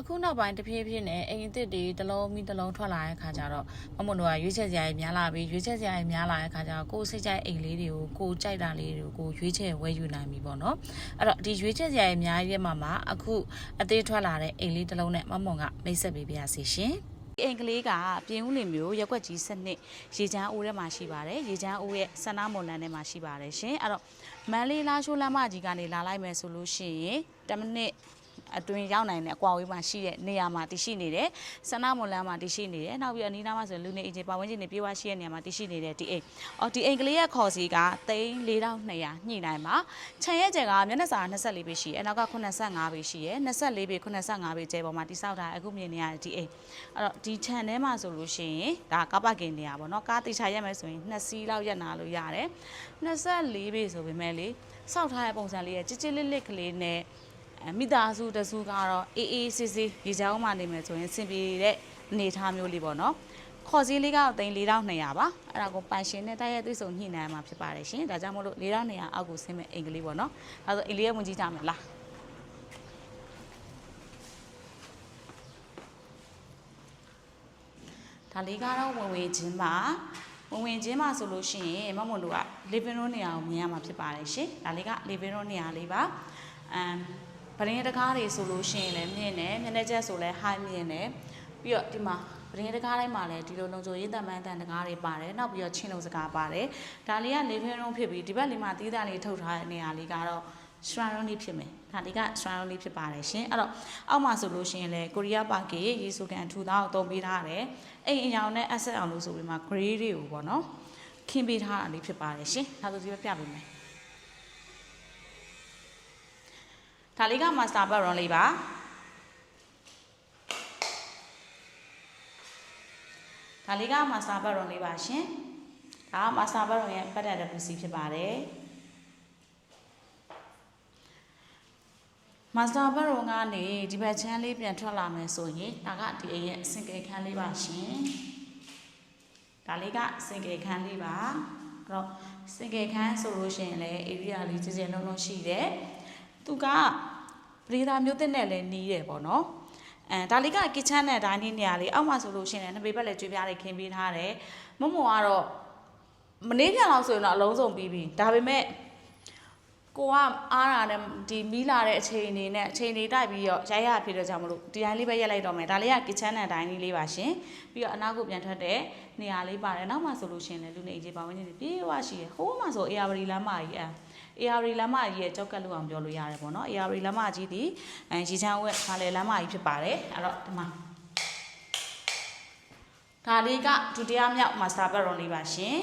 အခုနောက်ပိုင်းတဖြည်းဖြည်းနဲ့အိမ်အစ်စ်တွေတစ်လုံးပြီးတစ်လုံးထွက်လာတဲ့ခါကျတော့မမတို့ကရွေးချက်စရာကြီးများလာပြီးရွေးချက်စရာကြီးများလာတဲ့ခါကျတော့ကိုယ်စိတ်ကြိုက်အိမ်လေးတွေကိုကိုယ်ကြိုက်တာလေးတွေကိုရွေးချက်ဝယ်ယူနိုင်ပြီပေါ့နော်အဲ့တော့ဒီရွေးချက်စရာကြီးအများကြီးထဲမှာမှာအခုအသေးထွက်လာတဲ့အိမ်လေးတစ်လုံးနဲ့မမွန်ကမိတ်ဆက်ပေးပါရစေရှင်ဒီအိမ်ကလေးကပြင်ဦးလင်မျိုးရက်ွက်ကြီးစနစ်ရေချမ်းအိုးထဲမှာရှိပါတယ်ရေချမ်းအိုးရဲ့ဆန္ဒမွန်လန်ထဲမှာရှိပါတယ်ရှင်အဲ့တော့မန်လေးလာရှိုးလမ်းမကြီးကနေလာလိုက်မယ်ဆိုလို့ရှိရင်10မိနစ် အတွင်းရောက်နိုင်တဲ့အကွာဝေးမှာရှိတဲ့နေရာမှာတည်ရှိနေတယ်။ဆန္ဒမွန်လန်းမှာတည်ရှိနေတယ်။နောက်ပြီးအနီးနားမှာဆိုလူနေအချင်းပတ်ဝန်းကျင်တွေပြေးဝရှိတဲ့နေရာမှာတည်ရှိနေတဲ့ဒီအိမ်။အော်ဒီအိမ်ကလေးရဲ့ခေါ်စီက3200ညှိနှိုင်းမှာခြံရဲ့ကျယ်ကမျက်နှာစာ24ပေရှိတယ်။အနောက်က85ပေရှိတယ်။24ပေ85ပေကျယ်ပေါ်မှာတိစောက်တာအခုမြင်နေရတဲ့ဒီအိမ်။အဲ့တော့ဒီခြံထဲမှာဆိုလို့ရှိရင်ဒါကားပါကင်နေရာပေါ့နော်။ကားတိချရက်မယ်ဆိုရင်2စီးလောက်ရက်နာလို့ရတယ်။24ပေဆိုပေမဲ့လေစောက်ထားတဲ့ပုံစံလေးရဲ့ကြစ်ကြစ်လစ်လစ်ကလေးနဲ့အဲ မိသားစုတစုကတော့အေးအေးဆေးဆေးရေချောင်းမှနေမယ်ဆိုရင်စင်ပြေတဲ့အနေအထားမျိုးလေးပေါ့နော်ခေါ်စည်းလေးကတော့သိန်း4200ပါအဲ့ဒါကိုပိုင်ရှင်နဲ့တိုက်ရိုက်သွေးဆုံညှိနှိုင်းမှာဖြစ်ပါတယ်ရှင်ဒါကြောင့်မို့လို့4200အောက်ကိုဆင်းမဲ့အိမ်ကလေးပေါ့နော်အဲဒါဆိုအိမ်လေးရဲ့ဝင်ကြည့်ကြမယ်လားဒါလေးကတော့ဝင်ဝင်ချင်းပါဝင်ဝင်ချင်းပါဆိုလို့ရှိရင်မမွန်တို့က living room နေရာကိုမြင်ရမှာဖြစ်ပါတယ်ရှင်ဒါလေးက living room နေရာလေးပါအမ် ပရင်းတကားတွေဆိုလို့ရှိရင်လည်းမြင့်တယ်မျက်နှာချက်ဆိုလည်း high မြင့်တယ်ပြီးတော့ဒီမှာပရင်းတကားတိုင်းမှာလည်းဒီလိုလုံခြုံရေးတမန်တန်တကားတွေပါတယ်နောက်ပြီးတော့ချင်းလုံးစကားပါတယ်ဒါလေးကလေးဖင်းလုံးဖြစ်ပြီးဒီဘက်လေးမှာတီးသားလေးထုတ်ထားတဲ့နေရာလေးကတော့ shrine room လေးဖြစ်မယ်ဒါလေးက shrine room လေးဖြစ်ပါတယ်ရှင်အဲ့တော့အောက်မှာဆိုလို့ရှိရင်လည်းကိုရီးယားပါကေရေဆိုကန်ထူသားကိုတုံးပေးထားတယ်အိမ်အရောင်နဲ့ asset အောင်လို့ဆိုပြီးမှ gray တွေကိုပေါ့နော်ခင်းပေးထားတာလေးဖြစ်ပါတယ်ရှင်ဒါဆိုဒီဘက်ပြပေးမယ် ဒါလေးက master baron လေးပါဒါလေးက master baron လေးပါရှင်ဒါက master baron ရဲ့ပတ်သက်တဲ့ပစ္စည်းဖြစ်ပါတယ် master baron ကနေဒီဘက်ချမ်းလေးပြန်ထွက်လာမယ်ဆိုရင်ဒါကဒီအိမ်ရဲ့ single ခန်းလေးပါရှင်ဒါလေးက single ခန်းလေးပါအဲ့တော့ single ခန်းဆိုလို့ရှိရင်လည်း area လေးကျယ်ကျယ်လုံးလုံးရှိတယ် သူကပရိသာမျိုးတက်နဲ့လည်းနီးတယ်ပေါ့နော်အဲဒါလေးက kitchen နဲ့ dining နေရာလေးအောက်မှာဆိုလို့ရှိရင်လည်းနှစ်ပေဘက်လည်းကျွေးပြားလေးခင်းပေးထားတယ်မမကတော့မနေ့ပြန်လောက်ဆိုရင်တော့အလုံးစုံပြီးပြီဒါပေမဲ့ကိုကအားရတဲ့ဒီမီးလာတဲ့အချိန်အနေနဲ့အချိန်လေးတိုက်ပြီးတော့ရိုက်ရဖြစ်တော့ကြောင့်မလို့ဒီတိုင်းလေးပဲရက်လိုက်တော့မယ်ဒါလေးက kitchen နဲ့ dining လေးပါရှင်ပြီးတော့အနောက်ကိုပြန်ထွက်တဲ့နေရာလေးပါတယ်နောက်မှဆိုလို့ရှိရင်လည်းလူနေကြီးပါဝင်နေတယ်ပြေးဝရှိရဟိုးမှဆို AR လမ်းမကြီးအဲ AR လမ်းမကြီးရဲ့ကြောက်ကတ်လို့အောင်ပြောလို့ရတယ်ပေါ့နော် AR လမ်းမကြီးဒီအဲရီချမ်းဝက်ခါလေလမ်းမကြီးဖြစ်ပါတယ်အဲ့တော့ဒီမှာဒါလေးကဒုတိယမြောက် master bedroom လေးပါရှင်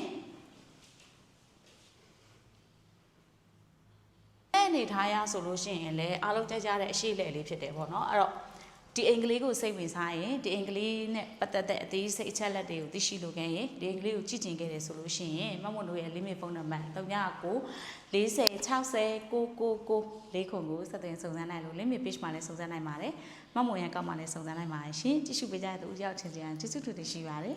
အဲ့အနေထားရဆိုလို့ရှိရင်လည်းအားလုံးကြကြတဲ့အရှိလက်လေးဖြစ်တယ်ပေါ့နော်အဲ့တော့ ဒီအင်္ဂလိပ်ကိုစိတ်ဝင်စားရင်ဒီအင်္ဂလိပ်နဲ့ပတ်သက်တဲ့အသေးစိတ်အချက်လက်တွေကိုသိရှိလို့ခဲ့ရင်ဒီအင်္ဂလိပ်ကိုကြည့်ကျင်ခဲ့တယ်ဆိုလို့ရှိရင်မမွန်တို့ရဲ့ limit phone number 39 40 60 999လေးခုကိုဆက်သွယ်စုံစမ်းနိုင်လို့ limit page မှာလည်းစုံစမ်းနိုင်ပါတယ်မမွန်ရဲ့ကောက်မှာလည်းစုံစမ်းနိုင်ပါတယ်ရှင်ကြည့်ရှုပေးကြတဲ့သူအရောက်ချင်းချင်းကျေးဇူးတူတင်ရှိပါတယ်